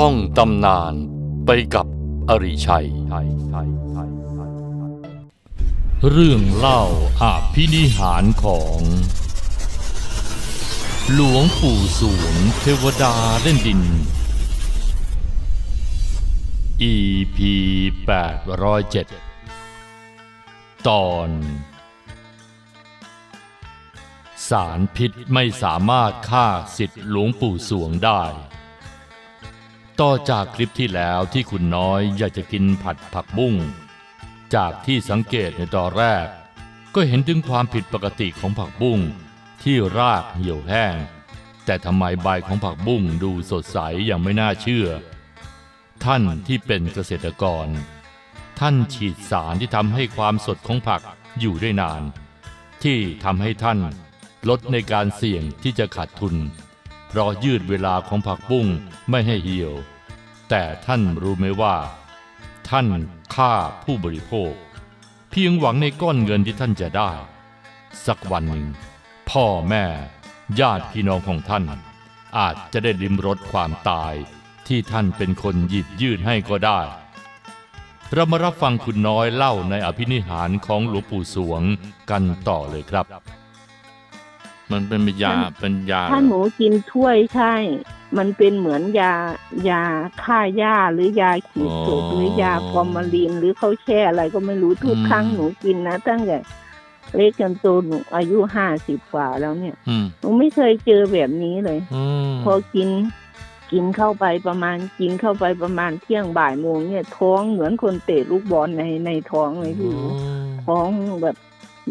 ท่องตำนานไปกับอริชัย เรื่องเล่าอาภินิหารของ หลวงปู่สวงเทวดาเล่นดิน EP 807 ตอนสารพิษไม่สามารถฆ่าสิทธิ์หลวงปู่สวงได้ ต่อจากคลิปที่แล้วที่คุณน้อยอยากจะกินผัดผักบุ้ง จากที่สังเกตในตอนแรก ก็เห็นถึงความผิดปกติของผักบุ้งที่รากเหี่ยวแห้ง แต่ทำไมใบของผักบุ้งดูสดใสอย่างไม่น่าเชื่อ ท่านที่เป็นเกษตรกร ท่านฉีดสารที่ทำให้ความสดของผักอยู่ได้นาน ที่ทำให้ท่านลดในการเสี่ยงที่จะขาดทุน ราะยืดเวลาของผักบุ้งไม่ให้เหี่ยว แต่ท่านรู้ไหมว่า ท่านฆ่าผู้บริโภค เพียงหวังในก้อนเงินที่ท่านจะได้ สักวันหนึ่ง พ่อแม่ ญาติพี่น้องของท่าน อาจจะได้ลิมรสความตายที่ท่านเป็นคนหยิบยื่นให้ก็ได้เรามารับฟังคุณน้อยเล่าในอภินิหารของหลวงปู่สวงกันต่อเลยครับ มันเป็นยาเป็นยาถ้าหนูกินถ้วยใช่ มันเป็นเหมือนยายาฆ่าหญ้าหรือยาขีดศพหรือยาฟอร์มาลีน หรือเขาแช่อะไรก็ไม่รู้ทุกครั้งหนูกินนะตั้งแต่เล็กจนโตหนูอายุห้าสิบกว่าแล้วเนี่ยอืมหนูไม่เคยเจอแบบนี้เลยอืมพอกินกินเข้าไปประมาณกินเข้าไปประมาณเที่ยงบ่ายโมงเนี่ย ท้องเหมือนคนเตะลูกบอลในในท้องเลยพี่อูท้องแบบ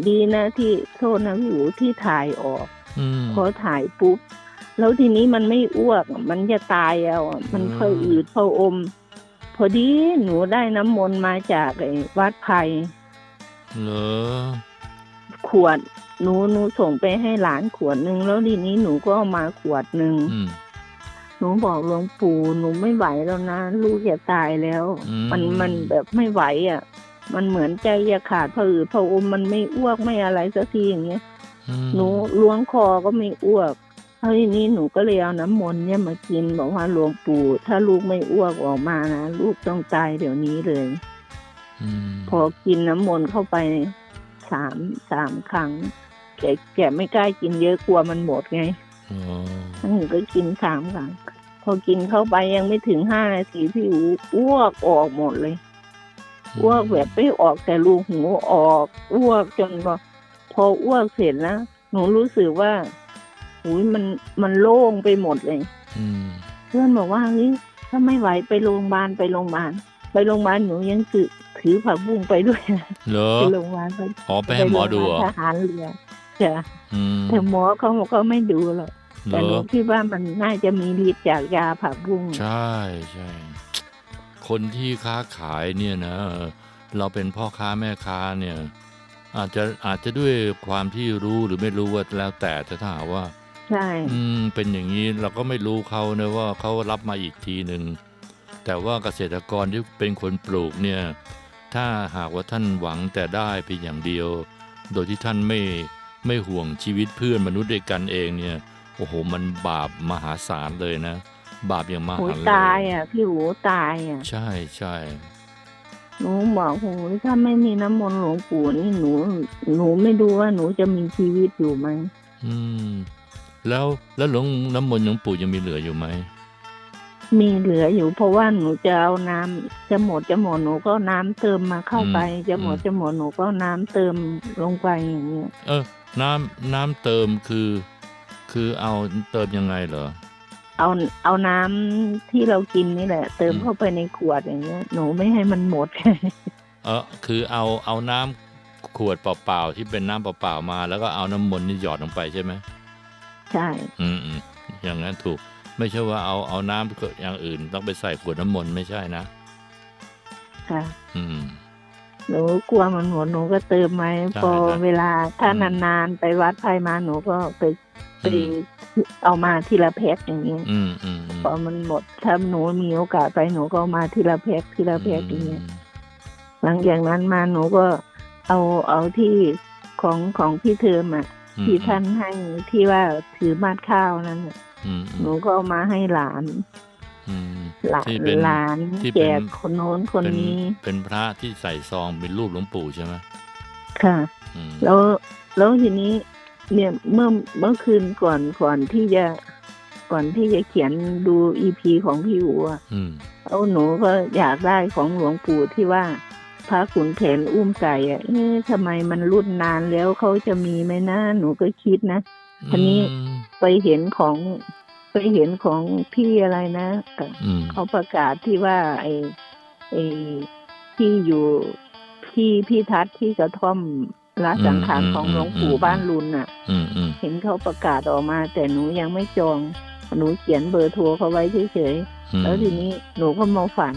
ดีนะที่โทษนะพี่อูที่ถ่ายออกอืมพอถ่ายปุ๊บ แล้วทีนี้มันไม่อ้วกอะมันจะตายแล้วอะมันอืมค่อยอืดพออม พอดีหนูได้น้ำมนต์มาจากไอ้วัดไผ่เหรอขวดหนูหนูส่งไปให้หลานขวดหนึ่งแล้วทีนี้หนูก็เอามาขวดหนึ่งอืมหนูบอกหลวงปู่หนูไม่ไหวแล้วนะลูกจะตายแล้วอืมมันมันแบบไม่ไหวอะ มันเหมือนใจจะขาดพออืดพออมมันไม่อ้วกไม่อะไรสักทีอย่างเงี้ยอืมหนูล้วงคอก็ไม่อ้วกแล้วทีนี้หนูก็เลยเอาน้ำมนต์เนี่ยมากินบอกว่าหลวงปู่ ถ้าลูกไม่อ้วกออกมานะลูกต้องตายเดี๋ยวนี้เลยอืมพอกินน้ำมนต์เข้าไปสามสามครั้งแกแกไม่กล้ากินเยอะกลัวมันหมดไงอ๋อหนูก็กินสามครั้งพอกินเข้าไปยังไม่ถึงห้านาทีพี่อูอ้วกออกหมดเลย อ้วกแบบไม่ออกแต่รูหูออกอ้วกจนพอพออ้วกเสร็จนะหนูรู้สึกว่าอุ้ยมันมันโล่งไปหมดเลยอืมเพื่อนบอกว่าเฮ้ยถ้าไม่ไหวไปโรงพยาบาลไปโรงพยาบาลไปโรงพยาบาลหนูยังถือถือผักบุ้งไปด้วยนะเหรอไปโรงพยาบาลไปขอไปให้หมอดูเหรอไปโรงพยาบาลทหารเรือจ้ะอืมแต่หมอเขาบอกเขาไม่ดูหรอกเหรแต่หนูอคิดว่ามันน่าจะมีฤทธิ์จากยาผักบุ้งใช่ใช่ คนที่ค้าขายเนี่ยนะเราเป็นพ่อค้าแม่ค้าเนี่ยอาจจะอาจจะด้วยความที่รู้หรือไม่รู้ว่าแล้วแต่แต่ถ้าหากว่า ใช่ อืมเป็นอย่างนี้เราก็ไม่รู้เขานะว่าเขารับมาอีกทีหนึ่งแต่ว่าเกษตรกรที่เป็นคนปลูกเนี่ย ถ้าหากว่าท่านหวังแต่ได้เพียงอย่างเดียว โดยที่ท่านไม่ไม่ห่วงชีวิตเพื่อนมนุษย์ด้วยกันเองเนี่ยโอ้โหมันบาปมหาศาลเลยนะ บาปอย่างมหูหันต์เลยตายอะพี่หูตายอะ ใช่ใช่หนูบอกโหถ้าไม่มีน้ำมนต์หลวงปู่นี่หนู หนูไม่รู้ว่าหนูจะมีชีวิตอยู่ไหมอืม แล้วแล้วหลวงน้ำมนต์หลวงปู่ยังมีเหลืออยู่ไหมมีเหลืออยู่ เพราะว่าหนูจะเอาน้ำจะหมดจะหมดหนูก็เอาน้ำเติมมาเข้าไป จะหมดจะหมดหนูก็เอาน้ำเติมลงไปอย่างเงี้ยเออ น้ำน้ำเติมคือ คือเอาเติมยังไงเหรอ เอาเอาน้ำที่เรากินนี่แหละ เติมอืมเข้าไปในขวดอย่างเงี้ย หนูไม่ให้มันหมดเออคือเอาเอาน้ำขวดเปล่าๆที่เป็นน้ำเปล่าๆมา แล้วก็เอาน้ำมนต์นี่หยอดลงไปใช่ไหมใช่ อืมอืมอย่างนั้นถูก ไม่ใช่ว่าเอาเอาน้ำอย่างอื่น ต้องไปใส่ขวดน้ำมนต์ไม่ใช่นะค่ะ อืมหนูกลัวมันหมดหนูก็เติมไว้ใช่พอใช่เวลาถ้าอืมนานๆไปวัดไปมาหนูก็ไปไปอืม เอามาทีละแพ็คอย่างเงี้ยอืมอืมอืมพอมันหมดถ้าหนูมีโอกาสไปหนูก็เอามาทีละแพ็คทีละแพ็คอย่างเงี้ยหลังจากนั้นมาหนูก็เอาเอาที่ของของพี่เทอมอะอืมที่ท่านให้ที่ว่าถือมาดข้าวนั้นน่ะอืมหนูก็เอามาให้หลานออืมหลานที่เป็นหลานที่แจเป็นกคนโน้นคนเป็นนี้ เป็นพระที่ใส่ซองเป็นรูปหลวงปู่ใช่ไหมค่ะอืมแล้วแล้วทีนี้ เนี่ยเมื่อเมื่อคืนก่อนก่อนที่จะก่อนที่จะเขียนดูอีพีของพี่อูอะอืมแล้วหนูก็อยากได้ของหลวงปู่ที่ว่า พระขุนแผนอุ้มไก่อะเอ๊ะทำไมมันรุ่นนานแล้วเขาจะมีไหมนะหนูก็คิดนะอันนี้อืมไปเห็นของไปเห็นของพี่อะไรนะแต่อืมเขาประกาศที่ว่า ไอ้ไอ้ที่อยู่พี่พี่ทัศน์ที่กระท่อม ละสังขารของหลวงปู่บ้านลุนน่ะอืมอืมเห็นเขาประกาศออกมา แต่หนูยังไม่จอง หนูเขียนเบอร์โทรเขาไว้เฉยๆอืมแล้วทีนี้หนูก็มาฝัน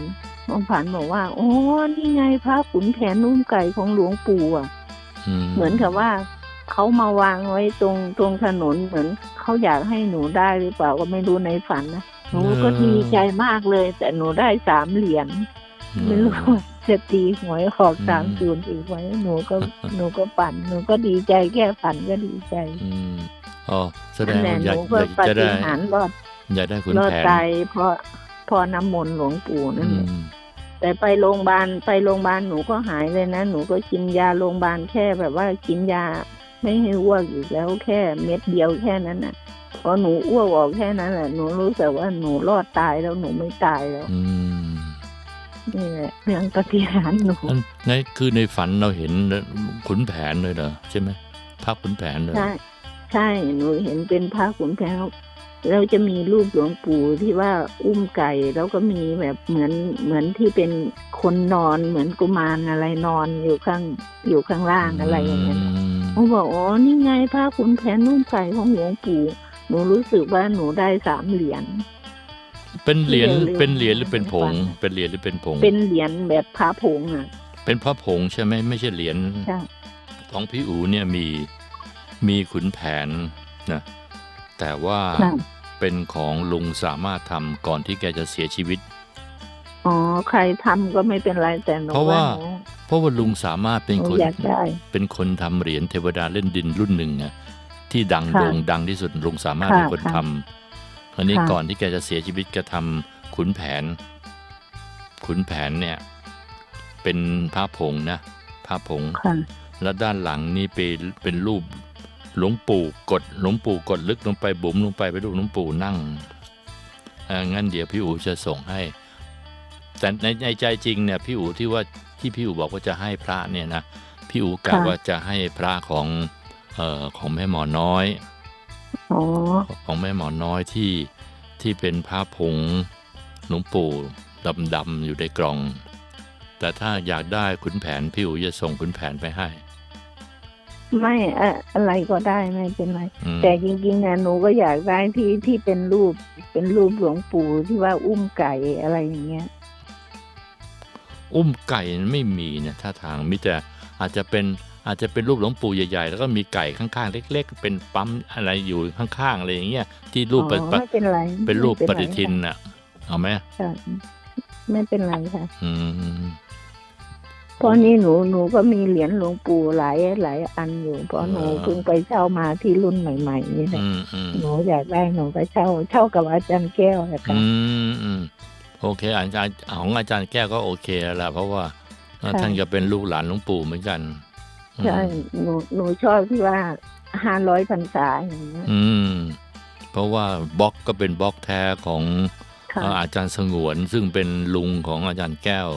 มาฝันบอกว่าโอ้นี่ไงพระขุนแผนนุ่มไก่ของหลวงปู่อะเหมือนกับว่าเขามาวางไว้ตรงตรงถนนเหมือนเขาอยากให้หนูได้หรือเปล่าก็ไม่รู้ในฝันนะหนูก็ดีใจมากเลย แต่หนูได้สามเหรียญ ไม่รู้ว่าจะตีหวยออกสามศูนย์อีกไว้หนูก็หนูก็ปั่นหนูก็ดีใจแค่ฝันก็ดีใจอืมอ๋อแสดนั่งนแหละว่าหอยากนูก็อยากปจะฏิได้หารย์รอดอยากได้ขุนรอดแผนตายเพราะเพอน้ำมนต์หลวงปู่นั่นแหละอืมแต่ไปโรงพยาบาลไปโรงพยาบาลหนูก็หายเลยนะ หนูก็กินยาโรงพยาบาลแค่แบบว่ากินยาไม่ให้อ้วกอีกแล้วแค่เม็ดเดียวแค่นั้นน่ะพอหนูอ้วกออกแค่นั้นแหละหนูรู้สึกว่าหนูรอดตายแล้วหนูไม่ตายแล้ว อืม นี่แหละเรื่องปฏิหารย์หนูนั่นในคือในฝันเราเห็นขุนแผนเลยเหรอใช่ไหมภาพขุนแผนเลย ใช่ใช่หนูเห็นเป็นพระขุนแผนแล้วจะมีรูปหลวงปู่ที่ว่าอุ้มไก่แล้วก็มีแบบเหมือนเหมือนที่เป็นคนนอนเหมือนกุมารอะไรนอนอยู่ข้างอยู่ข้างล่างอะไรอย่างเงี้ยมหนูบอกอ๋อนี่ไงผ้าขุนแผนนุ่มไก่ของหลวงปู่หนูรู้สึกว่าหนูได้สามเหรียญ เป็นเหรียญเร็วๆเป็นเหรียญหรือเป็นผงฝันเป็นเหรียญหรือเป็นผง เป็นเหรียญแบบพระผงอะ เป็นพระผงใช่ไหมไม่ใช่เหรียญใช่ของพี่อูเนี่ยมีมีขุนแผนนะแต่ว่าค่ะเป็นของลุงสามารถทำก่อนที่แกจะเสียชีวิต อ๋อใครทำก็ไม่เป็นไรแต่หนูเพราะว่าหนูเพราะว่าลุงสามารถเป็นหนูคนอยากได้เป็นคนทำเหรียญเทวดาเล่นดินรุ่นหนึ่งอะที่ดังค่ะโด่งดังที่สุดลุงสามารถค่ะเป็นคนค่ะทำครา วนี้ค่ะก่อนที่แกจะเสียชีวิตแกทำขุนแผน ขุนแผนเนี่ยเป็นพระผงนะพระผงค่ะแล้วด้านหลังนี่เป็นเป็นรูปหลวงปู่กดหลวงปู่กดลึกลงไปบุ๋มลงไปไปนรูปหลวงปู่นั่งเอ่องั้นเดี๋ยวพี่อูจะส่งให้ แต่ในในใจจริงเนี่ยพี่อูที่ว่าที่พี่อูบอกว่าจะให้พระเนี่ยนะพี่อูกะค่ะว่าจะให้พระของเอ่อของแม่หมอน้อยอ๋อ ของแม่หมอน้อยที่ที่เป็นพระผงหลวงปู่ดำๆอยู่ในกล่อง แต่ถ้าอยากได้ขุนแผนพี่อูจะส่งขุนแผนไปให้ ไม่อะอะไรก็ได้ไม่เป็นไรอืมแต่จริงๆนะหนูก็อยากได้ที่ที่เป็นรูปเป็นรูปหลวงปู่ที่ว่าอุ้มไก่อะไรอย่างเงี้ย อุ้มไก่ไม่มีเนี่ยท่าทางมีแต่อาจจะเป็น อาจจะเป็นรูปหลวงปู่ใหญ่ ๆ แล้วก็มีไก่ข้างๆ เล็ก ๆ เป็นปั๊มอะไรอยู่ข้างๆอะไรอย่างเงี้ยที่รูปอ๋ปะอปะไม่เป็นไรเป็นรูปไม่ปไฏิทินน่ะเอาไหมค่ะไม่เป็นไรค่ะ อืมเพราะนี่หนูหนูก็มีเหรียญหลวงปู่หลายหลายอันอยู่เพราะหนูเพิ่งไปเช่ามาที่รุ่นใหม่ๆนี่แหละอืมอืมหนูอยากได้หนูก็เช่าเช่ากับอาจารย์แก้วนะคะอืมอืมโอเคอาจารย์ของอาจารย์แก้วก็โอเคแล้วล่ะเพราะว่าเอ่อท่านก็เป็นลูกหลานหลวงปู่เหมือนกันอืม ใช่หนูหนูชอบที่ว่าห้าร้อยพรรษาอย่างเงี้ยอืม เพราะว่าบล็อกก็เป็นบล็อกแท้ของค่ะเอ่ออาจารย์สงวนซึ่งเป็นลุงของอาจารย์แก้ว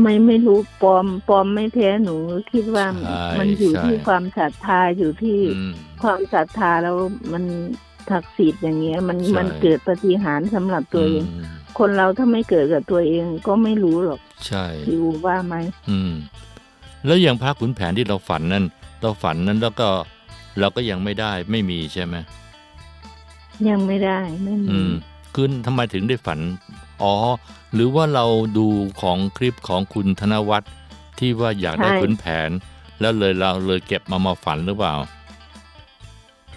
ไม่ไม่รู้ปลอมปลอมไม่แท้หนูคิดว่าใช่มันอยู่ใช่ที่ความศรัทธาอยู่ที่อืมความศรัทธาแล้วมันศักดิ์สิทธิ์อย่างเงี้ย มันใช่มันเกิดปาฏิหารย์สำหรับตัวเองอืมคนเราถ้าไม่เกิดกับตัวเองก็ไม่รู้หรอก ใช่อยู่ว่าไหมอืม แล้วอย่างพระขุนแผนที่เราฝันนั่นเราฝันนั้นแล้วก็เราก็ยังไม่ได้ไม่มีใช่ไหมยังไม่ได้ไม่มีอืมคือทำไมถึงได้ฝัน อ๋อ หรือว่าเราดูของคลิปของคุณธนวัฒน์ที่ว่าอยากได้ขุนแผน แล้วเลยเราเลยเก็บมามาฝันหรือเปล่า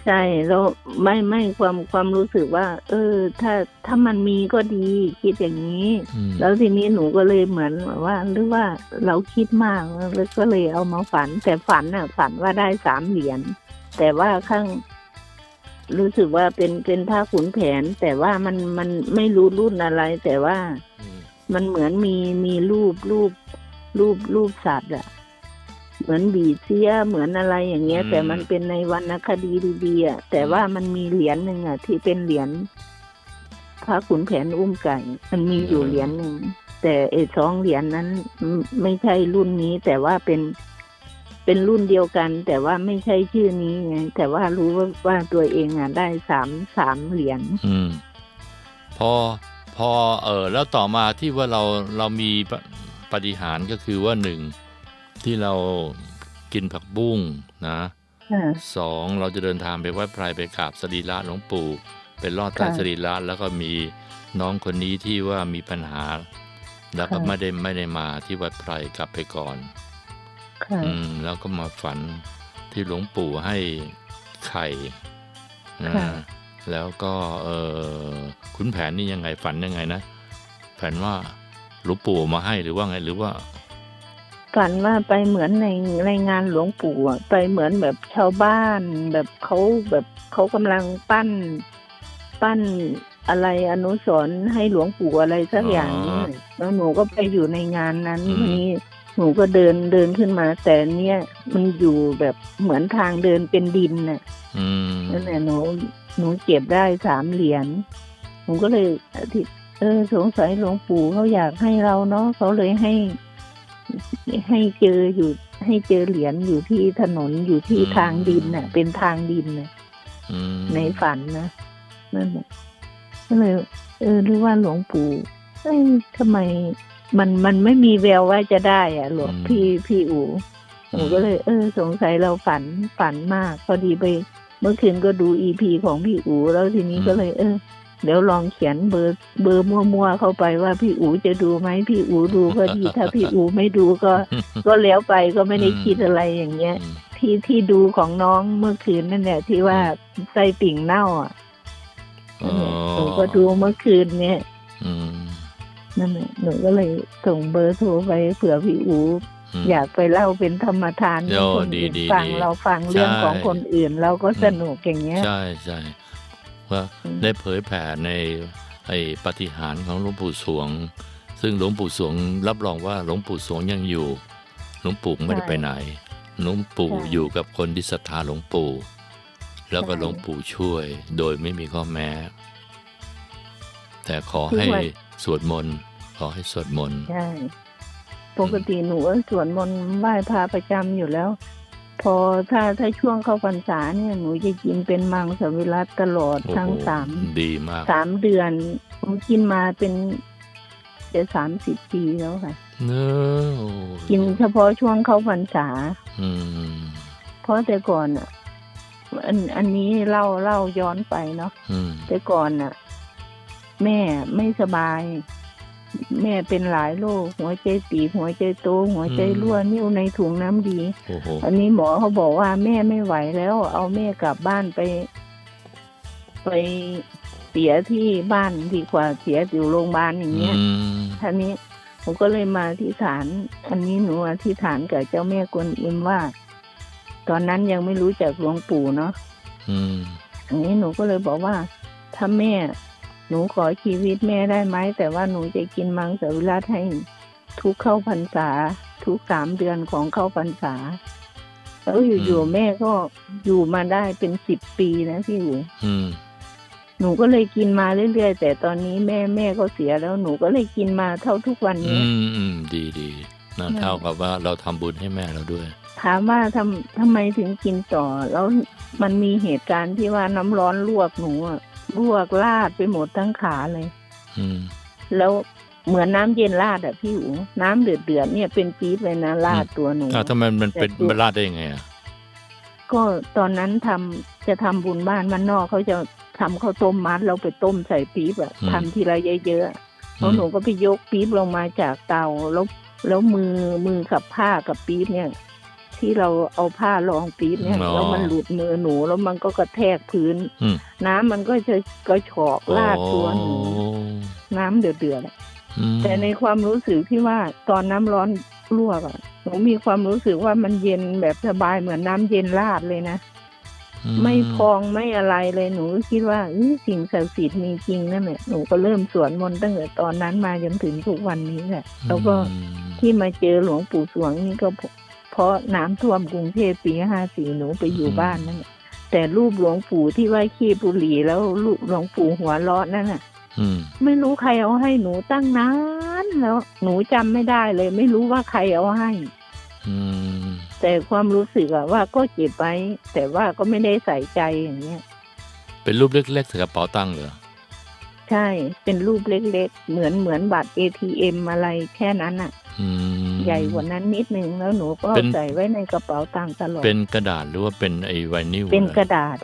ใช่แล้วไม่ไม่ความความรู้สึกว่า เออ ถ้าถ้ามันมีก็ดีคิดอย่างนี้ อืมแล้วทีนี้หนูก็เลยเหมือนว่าหรือว่าเราคิดมากแล้วก็เลยเอามาฝัน แต่ฝันน่ะ ฝันว่าได้สามเหรียญแต่ว่าข้าง รู้สึกว่าเป็นเป็นผ้าขุนแผน แต่ว่ามันมันไม่รู้รุ่นอะไร แต่ว่าอืมมันเหมือนมีมีรูปรูปรูปรูปสัตว์อะ เหมือนบีเซียเหมือนอะไรอย่างเงี้ย แต่มันเป็นในวรรณคดีดีๆอะแต่ว่ามันมีเหรียญหนึ่งอะที่เป็นเหรียญพระขุนแผนอุ้มไก่ มันมีอยู่เหรียญหนึ่งแต่ไอ้สองเหรียญนั้นไม่ไม่ใช่รุ่นนี้ แต่ว่าเป็นเป็นรุ่นเดียวกัน แต่ว่าไม่ใช่ชื่อนี้ไงแต่ว่ารู้ว่าว่าตัวเองอะได้สามสามเหรียญอืมพอพอเออแล้วต่อมาที่ว่าเราเรามีปปฏิหารย์ก็คือว่าหนึ่ง ที่เรากินผักบุ้งนะค่ะสองเราจะเดินทางไปไหว้พระไปกราบสรีระหลวงปู่ไปลอดใต้ค่ะสรีระแล้วก็มีน้องคนนี้ที่ว่ามีปัญหา แล้วก็ค่ะไม่ได้ไม่ได้มาที่วัดไพรกลับไปก่อนค่ะอืมแล้วก็มาฝันที่หลวงปู่ให้ไข่นะค่ะแล้วก็เออคุณแผนนี่ยังไงฝันยังไงนะแผนว่าหลวงปู่เอามาให้หรือว่าไงหรือว่า ฝันว่าไปเหมือนในในงานหลวงปู่ไปเหมือนแบบชาวบ้าน แบบเขาแบบเขากำลังปั้น ปั้นอะไรอนุสรณ์ให้หลวงปู่อะไรสักอย่างแล้วหนูก็ไปอยู่ในงานนั้นวันนี้หนูก็เดินเดินขึ้นมา แต่เนี้ยมันอยู่แบบเหมือนทางเดินเป็นดินน่ะนั่นแหละหนูหนูเก็บได้สามเหรียญหนูก็เลยอธิเออสงสัยหลวงปู่เขาอยากให้เราเนาะเขาเลยให้ ให้เจออยู่ให้เจอเหรียญอยู่ที่ถนนอยู่ที่ทางดินน่ะ เป็นทางดินน่ะอืมในฝันนะนั่นแหละก็เลยเออหรือว่าหลวงปู่เอ้ยทำไมมันมันไม่มีแววว่าจะได้อะ หลวงพี่พี่อูหนูก็เลย เออ สงสัยเราฝันฝันมาก พอดีไป เมื่อคืนก็ดูอีพีของพี่อูแล้วทีนี้ก็เลย เออ เดี๋ยวลองเขียนเบอร์เบอร์มั่วๆเข้าไปว่าพี่อูจะดูไหมพี่อูดูก็ดีถ้าพี่อูไม่ดูก็ ก็แล้วไปก็ไม่ได้คิดอะไรอย่างเงี้ยอืมที่ที่ดูของน้องเมื่อคืนนั่นแหละที่ว่าไส้ติ่งเน่าอะอ๋อหนูก็ดูเมื่อคืนเนี่ยอืมนั่นแหละหนูก็เลยส่งเบอร์โทรไปเผื่อพี่อูมอยากไปเล่าเป็นธรรมทานให้โอ้คนอื่นดีฟังดีเราฟังเรื่องใช่ของคนอื่นเราก็สนุกอย่างเงี้ย ใช่ใช่ ว่าอืมได้เผยแผ่ในไอ้ปาฏิหารย์ของหลวงปู่สวง ซึ่งหลวงปู่สวงรับรองว่าหลวงปู่สวงยังอยู่ หลวงปู่ไม่ได้ไปไหน หลวงปู่อยู่กับคนที่ศรัทธาหลวงปู่ แล้วก็หลวงปู่ช่วยโดยไม่มีข้อแม้ แต่ขอให้สวดมนต์ขอให้สวดมนต์ ใช่ ปกติหนูก็สวดมนต์ไหว้พระประจำอยู่แล้ว พอถ้าถ้าช่วงเข้าพรรษาเนี่ยหนูจะกินเป็นมังสวิรัตตลอดโอ้ทั้งโหสามดีมากสามเดือนหนูกินมาเป็นจะสามสิบปีแล้วค่ะเนอะโอ้กินเฉพาะช่วงเข้าพรรษาอืมเพราะแต่ก่อนอะ อันอันนี้เล่าเล่าย้อนไปเนาะอืมแต่ก่อนน่ะ แม่ไม่สบาย แม่เป็นหลายโรคหัวใจตีบหัวใจโต หัวใจรั่วนิ้วในถุงน้ำดี โอ้โหอันนี้หมอเขาบอกว่าแม่ไม่ไหวแล้ว เอาแม่กลับบ้านไป ไปเสียที่บ้านดีกว่าเสียอยู่โรงพยาบาลอย่างเงี้ยอืมท่านี้ผมก็เลยมาที่ฐาน อันนี้หนูอธิษฐานกับเจ้าแม่กวนอิมว่า ตอนนั้นยังไม่รู้จักหลวงปู่เนาะ อืม อันนี้หนูก็เลยบอกว่า ถ้าแม่ หนูขอชีวิตแม่ได้ไหมแต่ว่าหนูจะกินมังสวิรัตให้ทุกเข้าพรรษา ทุกสามเดือนของเข้าพรรษา แล้วอยู่ๆแม่ก็อยู่มาได้เป็นสิบปีนะพี่อูอืมหนูก็เลยกินมาเรื่อยๆแต่ตอนนี้แม่แม่ก็เสียแล้วหนูก็เลยกินมาเท่าทุกวันอืนี้มอืมดีดีนะนั่นเท่ากับว่าเราทำบุญให้แม่เราด้วย ถามว่าทำทำไมถึงกินต่อ แล้วมันมีเหตุการณ์ที่ว่าน้ำร้อนลวกหนูอะ ลวกลาดไปหมดทั้งขาเลย อืม แล้วเหมือนน้ำเย็นราดอะพี่อูน้ำเดือดเดือดๆเนี่ยเป็นปี๊บเลยนะราดตัวหนูอ้าวทำไมมันเป็นแต่ตัวมันลาดได้ยังไงอะก็ตอนนั้นทำจะทำบุญบ้านมันนอกเขาจะทำข้าวต้มมัดเราไปต้มใส่ปี๊บอะทำทีละเยอะๆแล้วหนูก็ไปยกปี๊บลงมาจากเตาแล้วแล้วมือมือกับผ้ากับปี๊บเนี่ย ที่เราเอาผ้ารองปี๊บเนี่ยอ๋อแล้วมันหลุดมือหนูแล้วมันก็กระแทกพื้น อืม น้ำมันก็จะกระฉอกลาดตัวหนูโอ้น้ำเดือดๆอะอืมแต่ในความรู้สึกที่ว่าตอนน้ำร้อนลวกอะหนูมีความรู้สึกว่ามันเย็นแบบสบายเหมือนน้ำเย็นราดเลยนะอืไม่พองไม่อะไรเลยหนูก็คิดว่าเอ้ยสิ่งศักดิ์สิทธิ์มีจริงนั่นแหละหนูก็เริ่มสวดมนต์ตั้งแต่ตอนนั้นมาจนถึงทุกวันนี้แหละแล้วก็อืมที่มาเจอหลวงปู่สวงนี่ก็เพ ราะเพราะน้ำท่วมกรุงเทพปีห้าสี่หนูไปอยู่บ้านนั่นแหละแต่รูปหลวงปู่ที่ไว้ขี้บุหรี่แล้วรูปหลวงปู่หัวเร้อนั่นน่ะอืมไม่รู้ใครเอาให้หนูตั้งนานแล้ว หนูจำไม่ได้เลย ไม่รู้ว่าใครเอาให้อืมแต่ความรู้สึกอะว่าก็เก็บไว้ แต่ว่าก็ไม่ได้ใส่ใจอย่างเงี้ย เป็นรูปเล็กๆใส่กระเป๋าตังค์เหรอใช่ เป็นรูปเล็กๆ เหมือนเหมือนบัตร ATM อะไรแค่นั้นอะอืม ใหญ่กว่านั้นนิดนึงแล้วหนูก็เป็นใส่ไว้ในกระเป๋าตังค์ตลอด เป็นกระดาษหรือว่าเป็นไอ้ไวนิลเป็นหอกระดาษ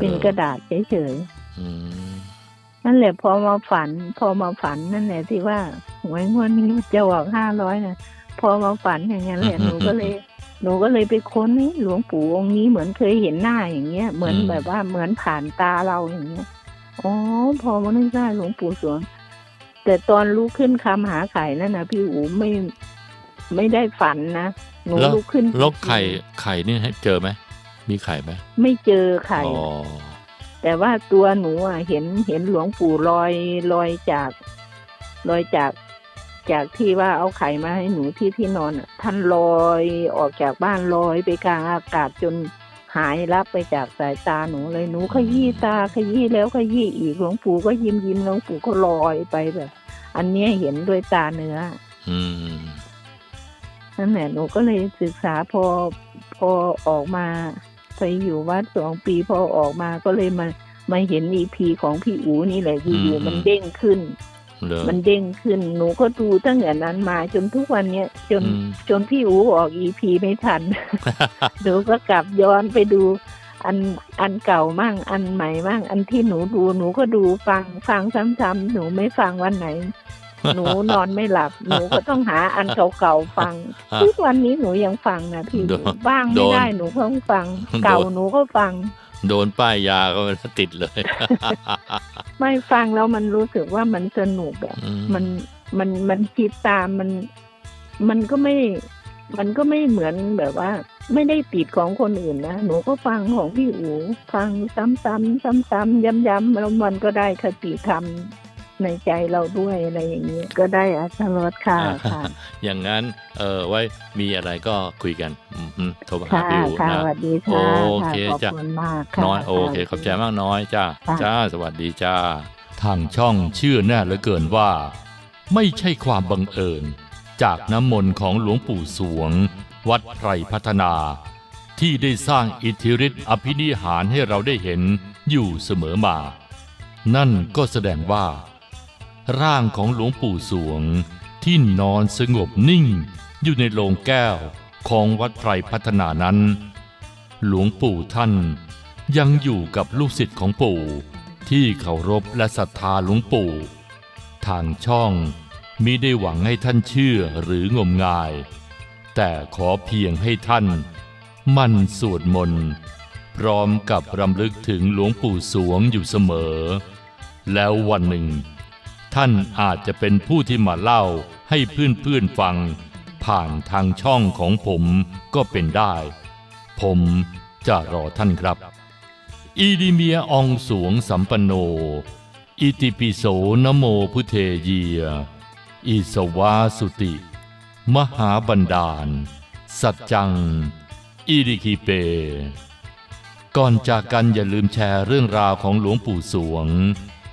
เป็นกระดาษเฉยอืมๆนั่นแหละพอมาฝัน พอมาฝันนั่นแหละที่ว่าหวยงวดนี้จะออกห้าร้อยนะพอมาฝันอย่างนั้นแหละหนูก็เลยหนูก็เลยไปค้นนี่หลวงปู่องค์นี้เหมือนเคยเห็นหน้าอย่างเงี้ย เหมือนแบบว่าเหมือนผ่านตาเราอย่างเงี้ยอ๋อพอมานึกได้หลวงปู่สวงแต่ตอนลุกขึ้นคำหาไข่นั่นนะพี่อูไม่ ไม่ได้ฝันนะหนูแล้วลุกขึ้นแล้วไข่ไข่นี่ให้เจอไหมมีไข่ไหมไม่เจอไข่อ๋อแต่ว่าตัวหนูอะเห็นเห็นหลวงปู่ลอยลอยจากลอยจากจากที่ว่าเอาไข่มาให้หนูที่ที่นอนอะท่านลอยออกจากบ้านลอยไปกลางอากาศจนหายลับไปจากสายตาหนูเลยหนูขยี้ตาขยี้แล้วขยี้อีกหลวงปู่ก็ยิ้มยิ้มหลวงปู่ก็ลอยไปแบบ อันเนี้ยเห็นด้วยตาเนื้อ อืม นั่นแหละหนูก็เลยศึกษาพอพอออกมาไปอยู่วัดสองปีพอออกมาก็เลยมามาเห็นอีพีของพี่อูนี่แหละอยู่ๆมันเด้งขึ้นเหรอมันเด้งขึ้นหนูก็ดูตั้งแต่นั้นมาจนทุกวันเนี้ยจนอืมจนพี่อูออกอีพีไม่ทันหนูก็กลับย้อนไปดู อันอันเก่ามั่งอันใหม่มั่งอันที่หนูดูหนูก็ดูฟังฟังซ้ำๆหนูไม่ฟังวันไหน หนูนอนไม่หลับ หนูก็ต้องหาอันเก่าๆฟัง ทุกวันนี้หนูยังฟังนะพี่โดนบ้างโดไม่น ได้หนูก็ต้องฟังโดนเก่าหนูก็ฟัง โดนป้ายยาก็ติดเลยไม่ฟังแล้วมันรู้สึกว่ามันสนุกอะอืมันมันมันคิดตามมัน มันก็ไม่ มันก็ไม่เหมือนแบบว่า ไม่ได้ติดของคนอื่นนะหนูก็ฟังของพี่อูฟังซ้ำๆซ้ำๆย้ำๆแล้วมันก็ได้คติธรรม ในใจเราด้วยอะไรอย่างเงี้ยก็ได้อัตรสค่ะค่ะ อย่างนั้นเออไว้มีอะไรก็คุยกันอืมอืมโทรมาหาค่ะพี่อูค่ะนะสวัสดีค่ะโอเคค่ะขอบจ้ะคุณมากค่ะน้อยโอเคขอบใจมากน้อยจ้าค่ะจ้าสวัสดีจ้าทางช่องเชื่อแน่เหลือเกินว่า ไม่ใช่ความบังเอิญ จากน้ำมนต์ของหลวงปู่สวง วัดไพรพัฒนา ที่ได้สร้างอิทธิฤทธิอภินิหารให้เราได้เห็นอยู่เสมอมา นั่นก็แสดงว่า ร่างของหลวงปู่สวง ที่นอนสงบนิ่ง อยู่ในโลงแก้วของวัดไพรพัฒนานั้น หลวงปู่ท่านยังอยู่กับลูกศิษย์ของปู่ที่เคารพและศรัทธาหลวงปู่ ทางช่องมิได้หวังให้ท่านเชื่อหรืองมงาย แต่ขอเพียงให้ท่านมั่นสวดมนต์พร้อมกับรำลึกถึงหลวงปู่สวงอยู่เสมอ แล้ววันหนึ่ง ท่านอาจจะเป็นผู้ที่มาเล่าให้เพื่อนๆฟัง ผ่านทางช่องของผมก็เป็นได้ ผมจะรอท่านครับ อีดิเมียอองสวงสัมปโน อิติปิโสนโมพุเทเยีย อิสวาสุติ มหาบันดาล สัจจัง อิริคิเป ก่อนจากกันอย่าลืมแชร์เรื่องราวของหลวงปู่สวง